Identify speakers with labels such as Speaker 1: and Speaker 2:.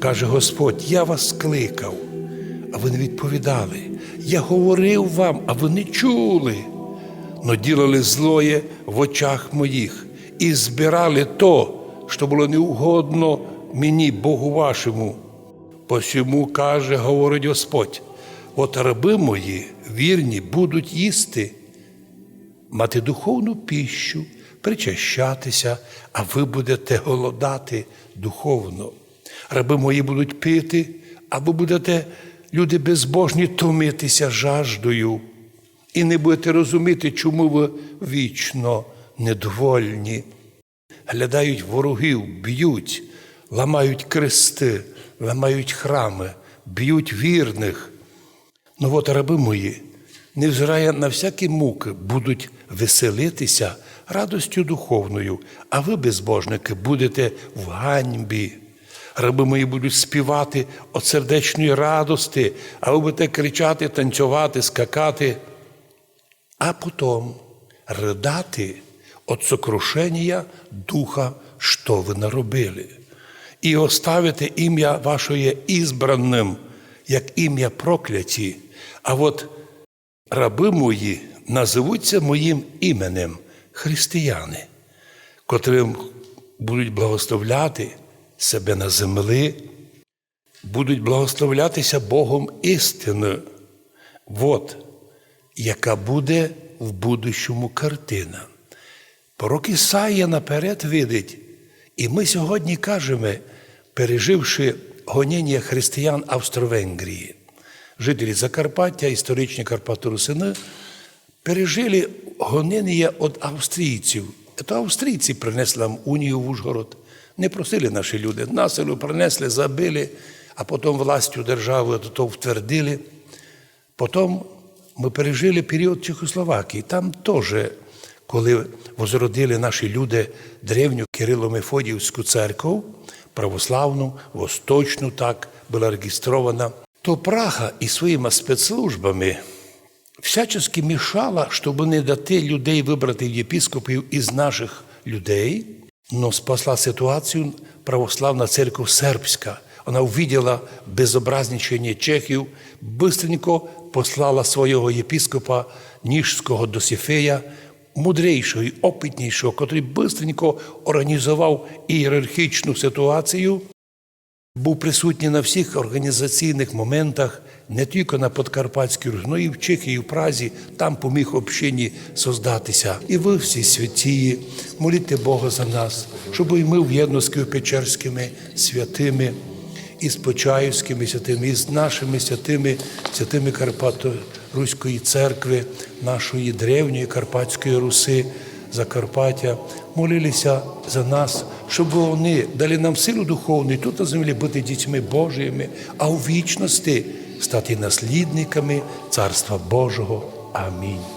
Speaker 1: Каже Господь, я вас скликав, а ви не відповідали. Я говорив вам, а ви не чули. Но ділили злоє в очах моїх і збирали то, що було неугодно мені, Богу вашому. Посьому каже, говорить Господь, от раби мої вірні будуть їсти, мати духовну піщу, причащатися, а ви будете голодати духовно. Раби мої будуть пити, а ви будете, люди безбожні, томитися жаждою. І не будете розуміти, чому ви вічно недовольні. Глядають ворогів, б'ють, ламають крести, ламають храми, б'ють вірних. Ну от раби мої, невзирає на всякі муки, будуть веселитися радостю духовною, а ви, безбожники, будете в ганьбі. Раби мої будуть співати от сердечної радости, а ви будете кричати, танцювати, скакати, а потім ридати от сокрушення духа, що ви наробили, і оставити ім'я вашої ізбранним, як ім'я прокляті. А от раби мої називуться моїм іменем християни, котрим будуть благословляти себе на землі, будуть благословлятися Богом істиною. От яка буде в будущому картина. Пророк Ісаїя наперед видить, і ми сьогодні кажемо, переживши гоніння християн Австро-Венгрії, жителі Закарпаття, історичні Карпато-Русини, пережили гоніння від австрійців. Це австрійці принесли нам унію в Ужгород. Не просили наші люди. Населю принесли, забили, а потім властю держави то втвердили. Потім ми пережили період Чехословакії. Там теж, коли возродили наші люди древню Кирило-Мефодіївську церкву, православну, восточну, так була реєстрована, то Прага із своїми спецслужбами всячески мішала, щоб не дати людей вибрати єпіскопів із наших людей, но спасла ситуацію православна церква сербська. Вона увиділа безобразничення чехів, бистренько послала свого єпіскопа Ніжського Досифея, мудрейшого і опитнішого, котрий бистренько організував ієрархічну ситуацію, був присутній на всіх організаційних моментах, не тільки на Подкарпатській Русі, але і в Чехії, і в Празі, там поміг общині создатися. І ви всі святі, моліте Бога за нас, щоб і ми в єдності з Печерськими святими, і з Почаївськими святими, і з нашими святими, святими Карпато-Руської церкви, нашої древньої Карпатської Руси, Закарпаття, молилися за нас, щоб вони дали нам силу духовну і тут на землі бути дітьми Божими, а у вічності стати наслідниками Царства Божого. Амінь.